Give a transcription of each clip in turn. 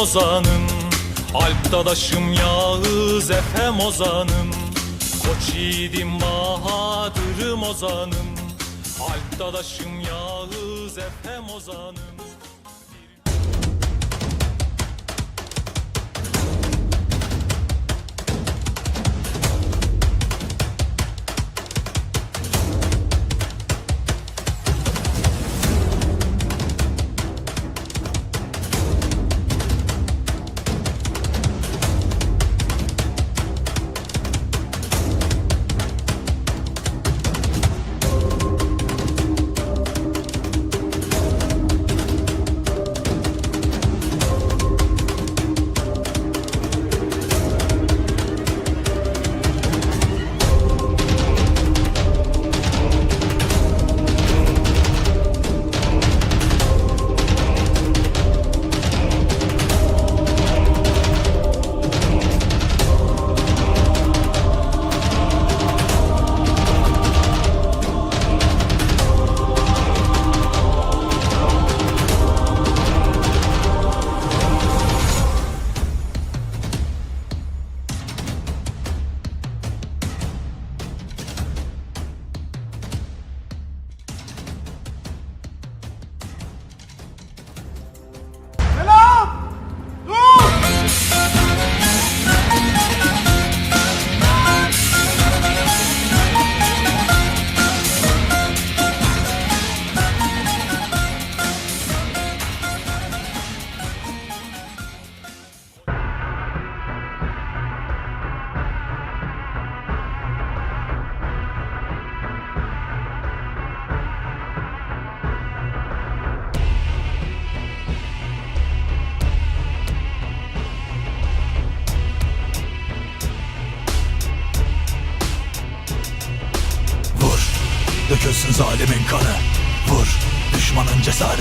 Ozanım Alp dadaşım Yağız Efem ozanım Koç yiğidim Bahadır'ım ozanım Alp dadaşım Yağız Efem ozanım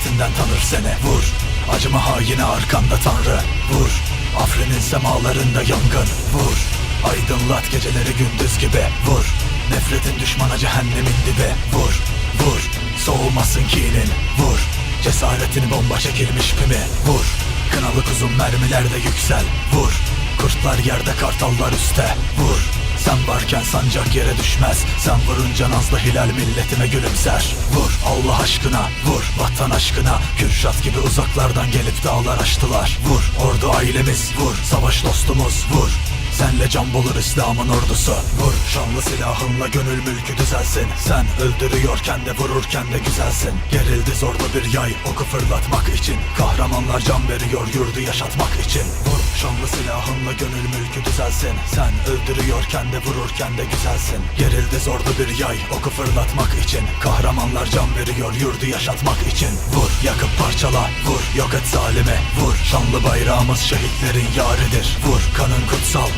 cesaretinden tanır seni. Vur, acıma haine arkanda tanrı. Vur, Afrin'in semalarında yangın. Vur, aydınlat geceleri gündüz gibi. Vur, nefretin düşmana cehennemin dibi. Vur, vur, soğumasın kinin. Vur, cesaretini bomba çekilmiş pimi. Vur, kınalı kuzum mermilerde yüksel. Vur, kurtlar yerde kartallar üstte Vur, sen varken sancak yere düşmez. Sen vurunca nazlı hilal milletime gülümser. Vur Allah aşkına vur vatan aşkına. Kürşat gibi uzaklardan gelip dağlar aştılar Vur ordu ailemiz vur savaş dostumuz vur Senle can bulur İslam'ın ordusu. Vur şanlı silahınla gönül mülkü düzelsin. Sen öldürüyorken de vururken de güzelsin. Gerildi zorlu bir yay oku fırlatmak için. Kahramanlar can veriyor yurdu yaşatmak için. Vur şanlı silahınla gönül mülkü düzelsin. Sen öldürüyorken de vururken de güzelsin. Gerildi zorlu bir yay oku fırlatmak için. Kahramanlar can veriyor yurdu yaşatmak için. Vur yakıp parçala vur yok et zalimi Vur şanlı bayrağımız şehitlerin yaridir. Vur kanın kutsal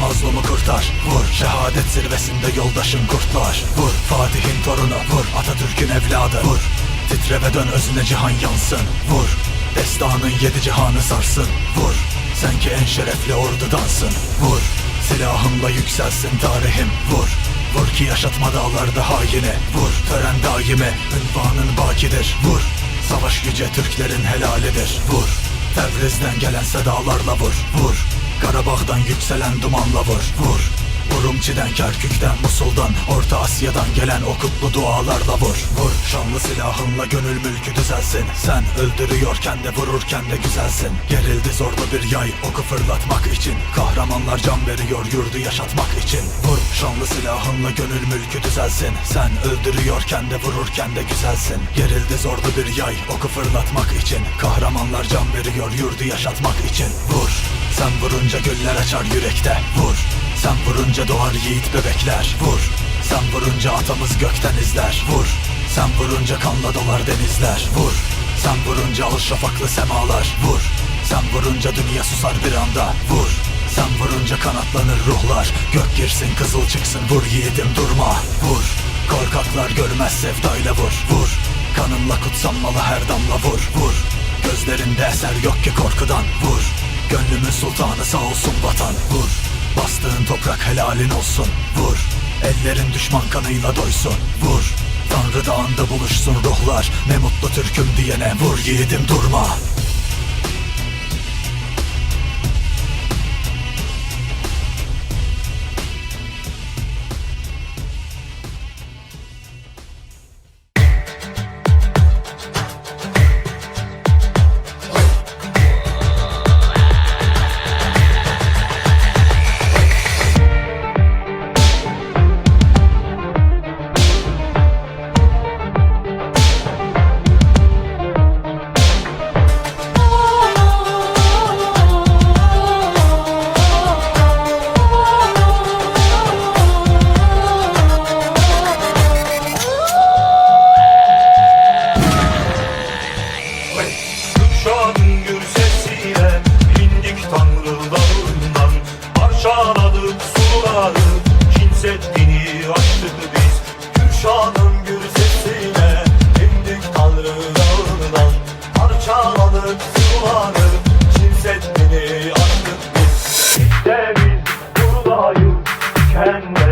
Mazlumu kurtar Vur. Şehadet zirvesinde yoldaşın kurtlar. Vur Fatih'in torunu Vur Atatürk'ün evladı. Vur Titre ve dön özüne cihan yansın. Vur Destanın yedi cihanı sarsın. Vur Sen ki en şerefli ordudansın. Vur Silahımla yükselsin tarihim. Vur Vur ki yaşatma dağlarda haini. Vur tören daimi Ünvanın bakidir. Vur Savaş yüce Türklerin helalidir. Vur Tebriz'den gelen sedalarla vur Vur. Karabağ'dan yükselen dumanla vur Vur Urumçi'den, Kerkük'ten, Musul'dan Orta Asya'dan gelen o dualarla vur Vur. Şanlı silahınla gönül mülkü düzelsin. Sen öldürüyorken de vururken de güzelsin. Gerildi zorlu bir yay oku fırlatmak için. Kahramanlar can veriyor yurdu yaşatmak için. Vur Şanlı silahınla gönül mülkü düzelsin. Sen öldürüyorken de vururken de güzelsin. Gerildi zorlu bir yay oku fırlatmak için. Kahramanlar can veriyor yurdu yaşatmak için. Vur Sen vurunca güller açar yürekte. Vur Sen vurunca doğar yiğit bebekler Vur. Sen vurunca atamız gökten izler Vur. Sen vurunca kanla dolar denizler Vur. Sen vurunca al şafaklı semalar Vur. Sen vurunca dünya susar bir anda Vur. Sen vurunca kanatlanır ruhlar Gök girsin kızıl çıksın vur yiğidim durma Vur. Korkaklar görmez sevdayla vur Vur. Kanınla kutsanmalı her damla vur Vur. Gözlerinde eser yok ki korkudan Vur. Gönlümün sultanı sağ olsun vatan Vur Bastığın toprak helalin olsun. Vur. Ellerin düşman kanıyla doysun. Vur. Tanrı dağında buluşsun ruhlar. Ne mutlu Türk'üm diyene. Vur yiğidim durma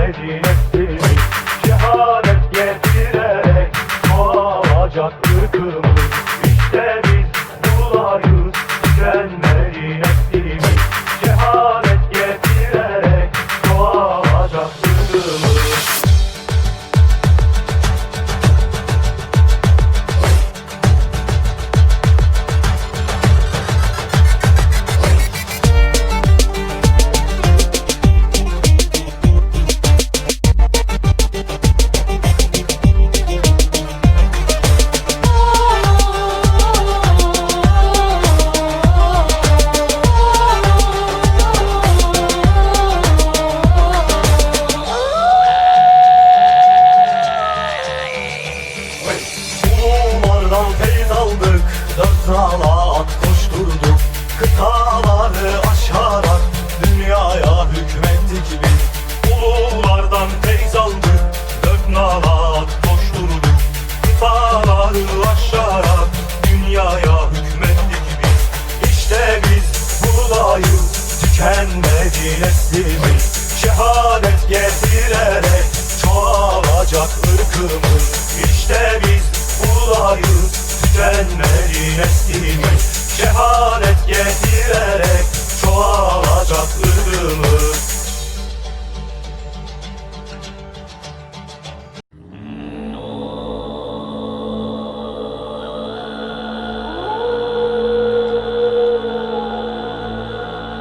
medinesi Şehadet getirerek olacak ırkımız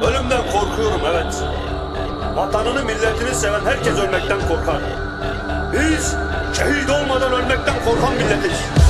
Ölümden korkuyorum evet. Vatanını milletini seven herkes ölmekten korkar. Biz şehit olmadan ölmekten korkan milletiz.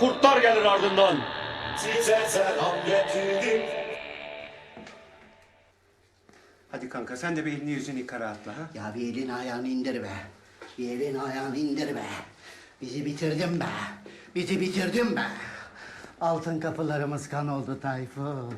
kurtlar gelir ardından. Size selam getirdim. Hadi kanka sen de bir elini yüzünü yıka rahatla ha. Ya bir elin ayağını indir be. Bir elin ayağını indir be. Bizi bitirdin be. Bizi bitirdin be. Altın kapılarımız kan oldu Tayfun.